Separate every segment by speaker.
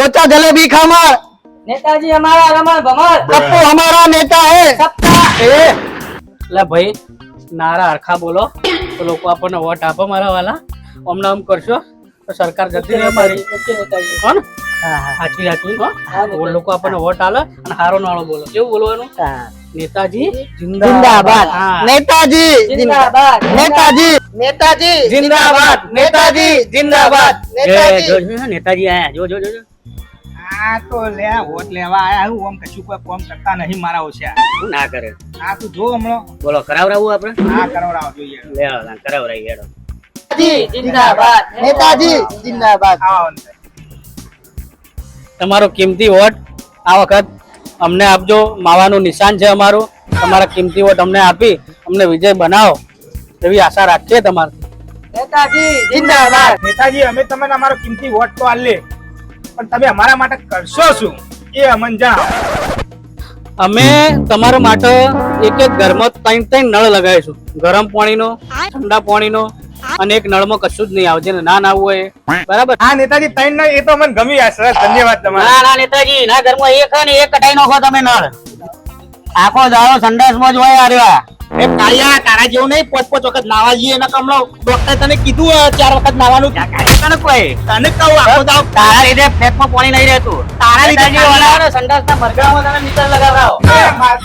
Speaker 1: પોચા જલેબી ખામર
Speaker 2: નેતાજી અમારા રમણ ભમર
Speaker 1: પપ્પુ અમારા નેતા હે
Speaker 2: સપ્તા
Speaker 3: એ લે ભાઈ નારા હરખા બોલો તો લોકો આપણને વોટ આપો મારા વાલા હમણાં આમ કરશો તો સરકાર જતી રહે મારી કોણ સાચવી સાચવી લોકો આપણને વોટ આલે અને હારો નાળો બોલો કેવું બોલવાનું નેતાજી જિંદાબાદ
Speaker 1: નેતાજી
Speaker 2: જિંદાબાદ
Speaker 1: નેતાજી નેતાજી
Speaker 3: જિંદાબાદ નેતાજી જિંદાબાદ નેતાજી નેતાજી આયા જો જો જો
Speaker 4: આ તો લે હોટ લેવા આયા હું આમ કશું કોઈ કોમ કરતા નહીં મારા ઓછા.
Speaker 3: ના કરે?
Speaker 4: આ તું જો હમણો.
Speaker 3: બોલો કરાવરાવું આપણે?
Speaker 4: હા કરાવરાવ જોઈએ.
Speaker 3: લે હા કરાવરાઈ હેડો. તમારો કિંમતી વોટ આ વખત અમને આપજો. માવાનું નિશાન છે અમારું. તમારા કિંમતી વોટ અમને આપી અમને વિજય બનાવો. એવી આશા રાખીએ તમારે.
Speaker 2: નેતાજી જિંદાબાદ.
Speaker 4: નેતાજી અમે તમને અમારો કિંમતી વોટ તો આલે પણ તમે અમારા માટે કરશો શું? એ અમને જણાવો
Speaker 3: અમે તમારા માટે એક એક ઘરમાં ત્રણ ત્રણ નળ લગાવીશું. ગરમ પાણીનો ઠંડા પાણીનો અને એક નળમાં કશું જ નહીં આવે. જેને ના નાવું હોય. બરાબર?
Speaker 4: હા નેતાજી ત્રણ નળ એ તો મને ગમી આ સરસ ધન્યવાદ તમારો.
Speaker 3: ના ના નેતાજી ના ઘરમાં એક અને એક કટાઈ નાખો તમે નળ. આખો દાડો સંડાસમાં જ હોય આર્યા
Speaker 4: એ કાયા તારા જેવું નહીં પાંચ પાંચ વખત નાવા જઈએ એના કમળો ડોક્ટર તને કીધું ચાર વખત નાવાનું
Speaker 3: તને કોઈ?
Speaker 4: તને કહું આખો દાવ
Speaker 3: તારા લીધે ફેટમાં પાણી નહીં રહેતું.
Speaker 4: તારા લીધે
Speaker 3: ઓલાનો સંડાસના મરઘામાં તને મીટર લગાવરાઓ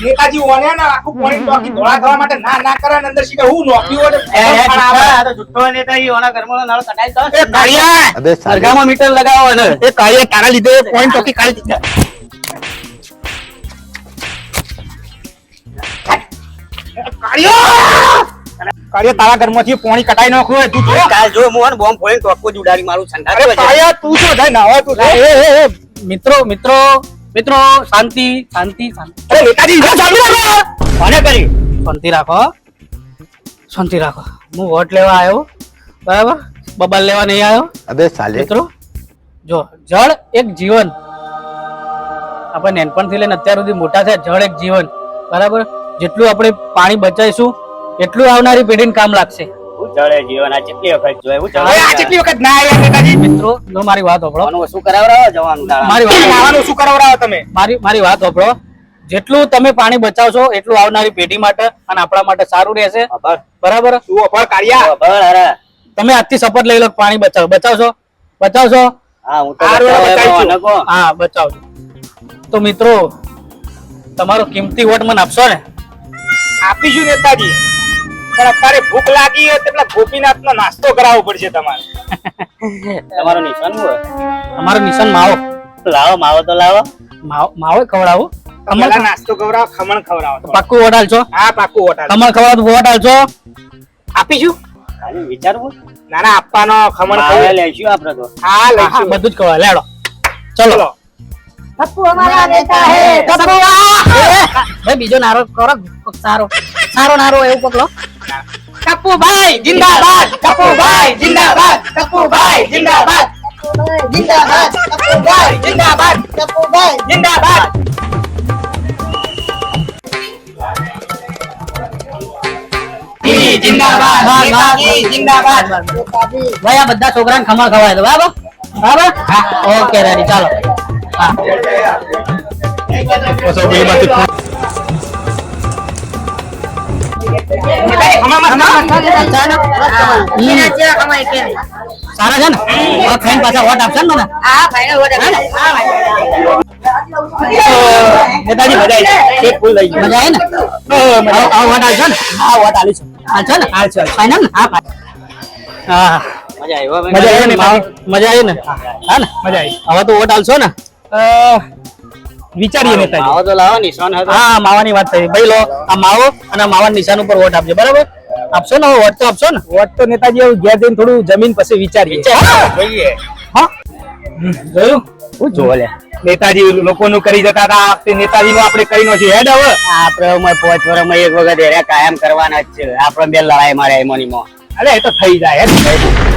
Speaker 4: નેતાજી ઓને ને આખું પાણી ટોકી ધોળા થવા માટે ના ના કરે ને અંદર શીખે હું નોકી
Speaker 3: ઓડે આ તો જુઠ્ઠો નેતાજી ઓના ઘરમાં નાળો કટાઈ દો.
Speaker 4: એ
Speaker 5: કાયા
Speaker 3: મરઘામાં મીટર લગાવો ને
Speaker 4: એ કાયા તારા લીધે પોઈન્ટ ટોકી કાઢી દીધા કાળિયો કાળિયો તારા ઘરમાંથી પોણી કટાઈ નાખું તું જો.
Speaker 3: કાલ જો હું બોમ્બ ફોડીને ટોકો જ ઉડાડી મારું સંધાર
Speaker 4: અરે કાળિયા તું જો જાય નાવા તું
Speaker 3: એ એ મિત્રો મિત્રો મિત્રો શાંતિ શાંતિ શાંતિ.
Speaker 4: અરે બેટાજી જો ચાલુ રાખો.
Speaker 3: કોને કરી શાંતિ રાખો શાંતિ રાખો. હું વોટ લેવા આવ્યો? બરાબર? બબલ લેવા નહીં આવ્યો?
Speaker 5: અબે સાલે.
Speaker 3: મિત્રો જો જળ એક જીવન. આપણે નેનપણથી લઈને અત્યાર સુધી મોટા થયા જળ એક જીવન. બરાબર? જેટલું આપણે પાણી બચાવીશું એટલું આવનારી પેઢીને કામ લાગશે.
Speaker 6: જળે જીવન આ કેટલી વખત જોયે હું
Speaker 4: આ કેટલી વખત ના આવ્યા નેતાજી
Speaker 3: મિત્રો જો મારી વાત સાંભળો
Speaker 6: શું કરાવરાવો જવાનું
Speaker 3: મારી વાત
Speaker 4: નાવાનું શું કરાવડાવો તમે?
Speaker 3: મારી મારી વાત સાંભળો જેટલું તમે પાણી બચાવશો એટલું આવનારી પેઢી માટે અને આપણા માટે સારું રહેશે. બરાબર? તમે આજથી શપથ લઈ લો પાણી બચાવો. બચાવશો? બચાવશો.
Speaker 6: હા
Speaker 3: બચાવજો. તો મિત્રો તમારો કિંમતી વોટ મને આપશો ને?
Speaker 4: આપીશું નેતાજી. પણ અત્યારે ભૂખ લાગી હોય એટલે ગોપીનાથ નો નાસ્તો કરાવવો પડશે તમારે.
Speaker 6: તમારો નિશાન હોય?
Speaker 3: અમારો નિશાન માવો.
Speaker 6: લાવો માવો તો લાવો.
Speaker 3: માવો ખવડાવો.
Speaker 4: નાસ્તો ખવડાવો ખમણ ખવડાવો
Speaker 3: આલશો
Speaker 4: હા પાકું હોટલ
Speaker 3: ખમણ ખવડાવો તો છો?
Speaker 4: આપીશું
Speaker 6: ખાલી વિચારવું?
Speaker 4: ના ના આપવાનો ખમણ
Speaker 6: માવે લેશું આપણે તો.
Speaker 4: હા લઈશું
Speaker 3: બધું જ ખવડાવ. લેડો. ચલો.
Speaker 2: પપ્પુ અમારા નેતા હે.
Speaker 3: પપ્પુ બીજો નારો કરો સારો. સારો નારો એવું પકડો
Speaker 4: કપુભાઈ જિંદાબાદ. કપુભાઈ જિંદાબાદ. કપુભાઈ જિંદાબાદ. જિંદાબાદ.
Speaker 3: કપુભાઈ બધા છોકરા ને ખમણ ખવાય બરાબર? બરાબર? ઓકે રેડી ચાલો. હા. સારા છે ને ખાઈને પાછા વોટ આપશે ને
Speaker 4: નેતાજી મજા આવી એક ફૂલ લઈ
Speaker 3: મજા આવી ને હવે વોટ આલશો ને હા વોટ આલીશું આલશો ને
Speaker 4: હાલશે, હાલશે.
Speaker 3: ફાઇનલ ને હા. હા
Speaker 6: મજા આવી
Speaker 3: મજા આવી ને મજા આવી ને હા ને
Speaker 4: મજા આવી
Speaker 3: હવે તો વોટ આલશો ને
Speaker 4: વિચારીએ નેતાજી.
Speaker 6: માવો તો લાવો નિશાન
Speaker 3: હા માવાની વાત થઈ. ભાઈ લો આ માવો અને માવા નિશાન ઉપર વોટ આપજો. બરાબર? આપશો ને? વોટ તો આપશો ને?
Speaker 4: વોટ તો નેતાજી આવું ઘેર જઈને થોડું જમીન પછી વિચારીએ.
Speaker 3: હા! જોયું?
Speaker 4: હું જોવો લે. નેતાજી લોકોનું કરી જતા હતા. તે નેતાજી નું આપણે કરી નથી હેડ હવે.
Speaker 6: આપણે પાંચ વર્ષમાં એક વખત હેર્યા કાયમ કરવાના જ છે. આપણે બે લડાઈ મારે એમોની માં.
Speaker 4: અરે એ તો થઈ જાય. હેડ